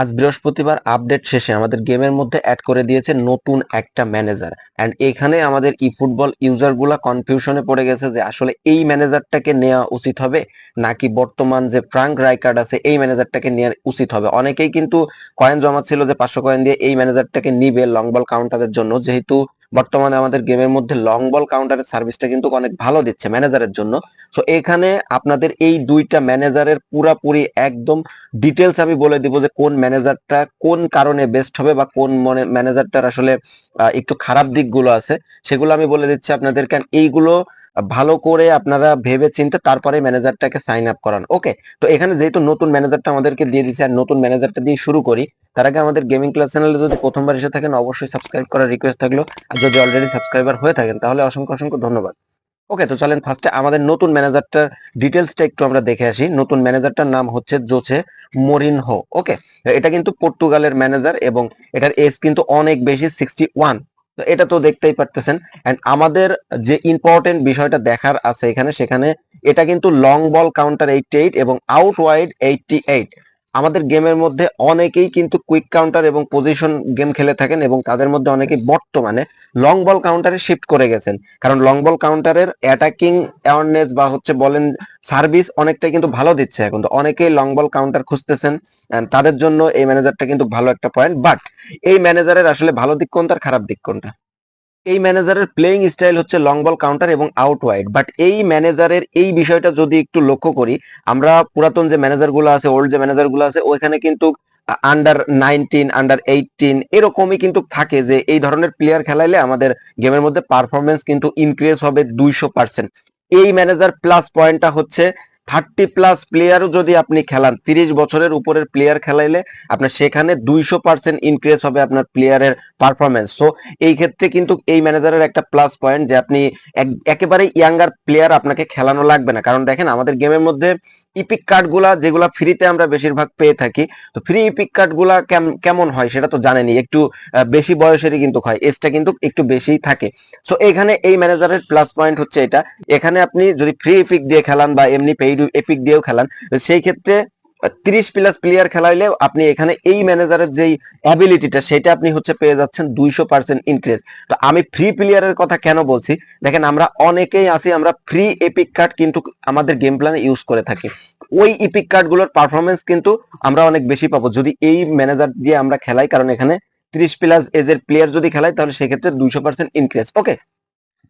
আজ বৃহস্পতিবার আপডেট শেষে আমাদের গেমের মধ্যে অ্যাড করে দিয়েছে নতুন একটা ম্যানেজার অ্যান্ড এখানে আমাদের ই ফুটবল ইউজারগুলা কনফিউশনে পড়ে গেছে যে আসলে এই ম্যানেজারটাকে নেওয়া উচিত হবে, নাকি বর্তমান যে ফ্রাঙ্ক রাইকার্ড আছে, এই ম্যানেজারটাকে নেওয়া উচিত হবে? অনেকেই কিন্তু কয়েন জমা ছিল যে পাঁচশো কয়েন দিয়ে এই ম্যানেজারটাকে নিবে লং বল কাউন্টারের জন্য, যেহেতু বর্তমানে আমাদের গেমের মধ্যে লং বল কাউন্টারের সার্ভিসটা কিন্তু অনেক ভালো দিচ্ছে ম্যানেজারের জন্য। সো এখানে আপনাদের এই দুইটা ম্যানেজারের পুরাপুরি একদম ডিটেলস আমি বলে দিব যে কোন ম্যানেজারটা কোন কারণে বেস্ট হবে বা কোন মনে ম্যানেজারটার আসলে একটু খারাপ দিকগুলো আছে, সেগুলো আমি বলে দিচ্ছি আপনাদেরকে। And এইগুলো ভালো করে আপনারা ভেবে চিন্তে তারপরে ম্যানেজারটাকে সাইন আপ করান। ওকে তো এখানে যেহেতু নতুন ম্যানেজারটা আমাদেরকে দিয়ে দিচ্ছে আর নতুন ম্যানেজারটা দিয়ে শুরু করি তার আগে আমাদের গেমিং ক্লাস চ্যানেলে যদি প্রথমবার এসে থাকেন, অবশ্যই সাবস্ক্রাইব করার রিকোয়েস্ট থাকল। আর যদি অলরেডি সাবস্ক্রাইবার হয়ে থাকেন, তাহলে অসংখ্য অসংখ্য ধন্যবাদ। ওকে তো চলেন ফার্স্টে আমাদের নতুন ম্যানেজারটার ডিটেলসটা একটু আমরা দেখে আসি। নতুন ম্যানেজারটার নাম হচ্ছে জোছে মরিনহো ওকে এটা কিন্তু পর্তুগালের ম্যানেজার এবং এটার এজ কিন্তু অনেক বেশি সিক্সটি ওয়ান তো এটা তো দেখতেই পারতেছেন। এন্ড আমাদের যে ইম্পর্টেন্ট বিষয়টা দেখার আছে এখানে, সেখানে এটা কিন্তু long ball counter eighty eight এবং আউট ওয়াইড এইটটি এইট আমাদের গেমের মধ্যে অনেকেই কিন্তু কুইক কাউন্টার এবং পজিশন গেম খেলে থাকেন এবং তাদের মধ্যে অনেকেই বর্তমানে লং বল কাউন্টারে শিফট করে গেছেন। কারণ লং বল কাউন্টারের অ্যাটাকিং অ্যাওয়ারনেস বা হচ্ছে বলেন সার্ভিস অনেকটাই কিন্তু ভালো দিচ্ছে এখন। তো অনেকেই লং বল কাউন্টার খুঁজতেছেন তাদের জন্য এই ম্যানেজারটা কিন্তু ভালো একটা পয়েন্ট বাট এই ম্যানেজারের আসলে ভালো দিক কোনটা আর খারাপ দিক কোনটা? এই ম্যানেজারের প্লেইং স্টাইল হচ্ছে লং বল কাউন্টার এবং আউট ওয়াইড বাট এই ম্যানেজারের এই বিষয়টা যদি একটু লক্ষ্য করি, আমরা পুরাতন যে ম্যানেজারগুলো আছে ওল্ড যে ম্যানেজারগুলো আছে, ওইখানে কিন্তু আন্ডার নাইনটিন আন্ডার এইটিন এরকমই কিন্তু থাকে যে এই ধরনের প্লেয়ার খেলাইলে আমাদের গেমের মধ্যে পারফরমেন্স কিন্তু ইনক্রিজ হবে দুইশো পার্সেন্ট এই ম্যানেজার প্লাস পয়েন্টটা হচ্ছে থার্টি প্লাস প্লেয়ারও যদি আপনি খেলান, তিরিশ বছরের উপরের প্লেয়ার খেলাইলে আপনার সেখানে দুইশো পার্সেন্ট ইনক্রিজ হবে আপনার প্লেয়ারের পারফরমেন্স সো এই ক্ষেত্রে কিন্তু এই ম্যানেজারের একটা প্লাস পয়েন্ট যে আপনি একেবারে ইয়াঙ্গার প্লেয়ার আপনাকে খেলানো লাগবে না। কারণ দেখেন, আমাদের গেমের মধ্যে ইপিক কার্ডগুলা যেগুলা ফ্রিতে আমরা বেশিরভাগ পেয়ে থাকি, তো ফ্রি ইপিক কার্ডগুলা কেম- কেমন হয় সেটা তো জানেনি একটু বেশি বয়সেরই কিন্তু হয় এজটা কিন্তু একটু বেশিই থাকে। সো এখানে এই ম্যানেজারের প্লাস পয়েন্ট হচ্ছে এটা। এখানে আপনি যদি ফ্রি ইপিক দিয়ে খেলান বা এমনি পেইড এপিক দিয়েও খেলান। সেই ক্ষেত্রে তিরিশ প্লাস প্লেয়ার খেলাইলেও আপনি এখানে এই ম্যানেজারের যেই অ্যাবিলিটিটা সেটা আপনি হচ্ছে পেয়ে যাচ্ছেন দুইশো পার্সেন্ট ইনক্রিজ তো আমি ফ্রি প্লেয়ারের কথা কেন বলছি? দেখেন, আমরা অনেকেই আছি, আমরা ফ্রি এপিক কার্ড কিন্তু আমাদের গেম প্ল্যানে ইউজ করে থাকি। ওই ইপিক কার্ডগুলোর পারফরমেন্স কিন্তু আমরা অনেক বেশি পাবো। যদি এই ম্যানেজার দিয়ে আমরা খেলাই, কারণ এখানে ত্রিশ প্লাস এজের প্লেয়ার যদি খেলাই তাহলে সেক্ষেত্রে দুইশো পার্সেন্ট ইনক্রিজ ওকে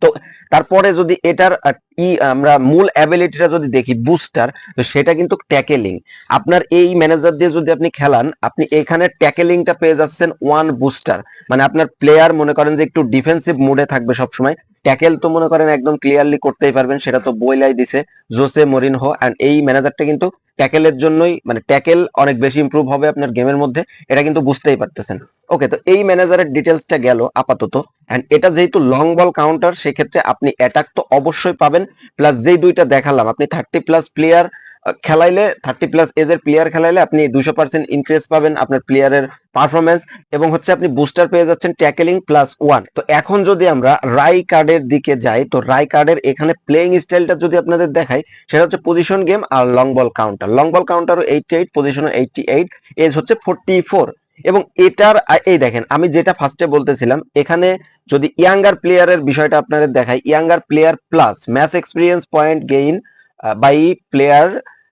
তো তারপরে যদি এটার ই, আমরা মূল অ্যাবিলিটিটা যদি দেখি বুস্টার তো সেটা কিন্তু ট্যাকেলিং আপনার এই ম্যানেজার দিয়ে যদি আপনি খেলান, আপনি এখানে ট্যাকেলিংটা পেয়ে যাচ্ছেন ওয়ান বুস্টার মানে আপনার প্লেয়ার মনে করেন যে একটু ডিফেন্সিভ মুডে থাকবে সবসময় ট্যাকেল তো মনে করেন একদম ক্লিয়ারলি করতেই পারবেন, সেটা তো বইলাই দিছে জোসে মরিনহো অ্যান্ড এই ম্যানেজারটা কিন্তু ট্যাকেলের জন্যই মানে ট্যাকেল অনেক বেশি ইম্প্রুভ হবে আপনার গেমের মধ্যে, এটা কিন্তু বুঝতেই পারতেছেন। ওকে তো এই ম্যানেজারের ডিটেলসটা গেল আপাতত অ্যান্ড এটা যেহেতু লং বল কাউন্টার সেক্ষেত্রে আপনি অ্যাটাক তো অবশ্যই পাবেন প্লাস যেই দুইটা দেখালাম, আপনি থার্টি প্লাস প্লেয়ার খেলাইলে থার্টি প্লাস এজের প্লেয়ার খেলাইলে আপনি দুশো পার্সেন্ট ইনক্রিজ পাবেন আপনার প্লেয়ারের পারফরমেন্স এবং হচ্ছে আপনি বুস্টার পেয়ে যাচ্ছেন ট্যাকেলিং প্লাস ওয়ান তো এখন যদি আমরা রাই কার্ডের দিকে যাই, তো রাই কার্ডের এখানে প্লেইং স্টাইলটা যদি আপনাদের দেখাই, সেটা হচ্ছে পজিশন গেম আর long ball counter long ball কাউন্টারও eighty eight পজিশনও এইটটি এইট এজ হচ্ছে ফোরটি ফোর এবং এটার এই দেখেন, আমি যেটা ফার্স্টে বলতেছিলাম, এখানে যদি ইয়াঙ্গার প্লেয়ারের বিষয়টা আপনাদের দেখাই younger player plus match experience point gain by player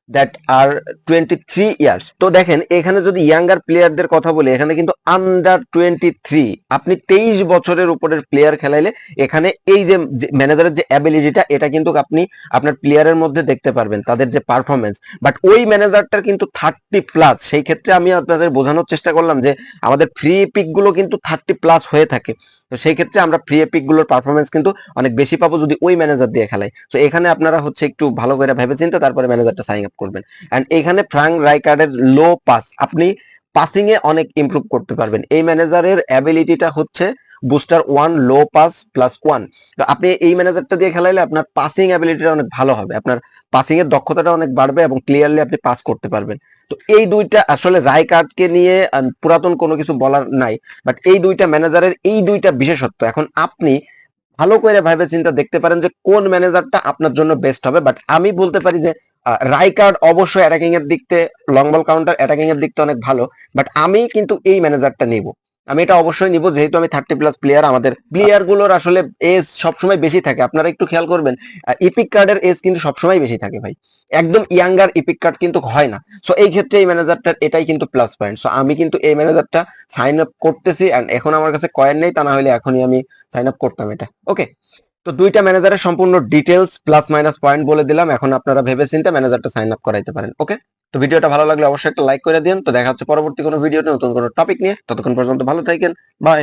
that are twenty three years তো দেখেন, এখানে যদি ইয়াঙ্গার প্লেয়ারদের কথা বলি, এখানে কিন্তু আন্ডার টোয়েন্টি থ্রি আপনি তেইশ বছরের উপরের প্লেয়ার খেলাইলে এখানে এই যে ম্যানেজারের যে অ্যাবিলিটিটা এটা কিন্তু আপনি আপনার প্লেয়ারের মধ্যে দেখতে পারবেন, তাদের যে পারফরমেন্স বাট ওই ম্যানেজারটার কিন্তু থার্টি প্লাস সেই ক্ষেত্রে আমি আপনাদের বোঝানোর চেষ্টা করলাম যে আমাদের ফ্রি পিকগুলো কিন্তু থার্টি প্লাস হয়ে থাকে। তো সেই ক্ষেত্রে আমরা ফ্রি পিকগুলোর পারফরমেন্স কিন্তু অনেক বেশি পাবো যদি ওই ম্যানেজার দিয়ে খেলাই। তো এখানে আপনারা হচ্ছে একটু ভালো করে ভেবে চিন্তা তারপরে ম্যানেজারটা সাইন আপ করবেন। এন্ড এখানে ফ্রাঙ্ক রাইকার্ডের লো পাস আপনি পাসিং এ অনেক ইম্প্রুভ করতে পারবেন। এই ম্যানেজারের অ্যাবিলিটিটা হচ্ছে booster one low pass plus one তো আপনি এই ম্যানেজারটা দিয়ে খেলাইলে আপনার পাসিং অ্যাবিলিটিটা অনেক ভালো হবে। আপনার পাসিং এর দক্ষতাটা অনেক বাড়বে এবং ক্লিয়ারলি আপনি পাস করতে পারবেন। তো এই দুইটা আসলে রায় কার্ডকে নিয়ে পুরাতন কোনো কিছু বলার নাই। বাট এই দুইটা ম্যানেজারের এই দুইটা বিশেষত্ব। এখন আপনি ভালো করে ভাবে চিন্তা দেখতে পারেন যে কোন ম্যানেজারটা আপনার জন্য বেস্ট হবে। বাট আমি বলতে পারি যে রাইকার্ড অবশ্যই অ্যাটাকিং এর দিক থেকে লং বল কাউন্টার অ্যাটাকিং এর দিক থেকে অনেক ভালো। বাট আমি কিন্তু এই ম্যানেজারটা নিব। আমি এটা অবশ্যই নিব, যেহেতু আমি থার্টি প্লাস প্লেয়ার আমাদের প্লেয়ারগুলোর আসলে এজ সবসময় বেশি থাকে। আপনারা একটু খেয়াল করবেন ইপিক কার্ডের এজ কিন্তু সবসময় বেশি থাকে ভাই। একদম ইয়াঙ্গার ইপিক কার্ড কিন্তু হয় না। সো এই ক্ষেত্রে এই ম্যানেজারটার এটাই কিন্তু প্লাস পয়েন্ট সো আমি কিন্তু এই ম্যানেজারটা সাইন আপ করতেছি এন্ড এখন আমার কাছে কয়েন নেই, তা না হলে এখনই আমি সাইন আপ করতাম এটা। ওকে তো দুইটা ম্যানেজারের সম্পূর্ণ ডিটেলস প্লাস মাইনাস পয়েন্ট বলে দিলাম। এখন আপনারা ভেবে চিন্তে ম্যানেজারটা সাইন আপ করাইতে পারেন। ওকে তো ভিডিওটা ভালো লাগলে অবশ্যই একটা লাইক করে দিন। তো দেখা হচ্ছে পরবর্তী কোনো ভিডিওতে নতুন কোনো টপিক নিয়ে। ততক্ষণ পর্যন্ত ভালো থাকেন। বাই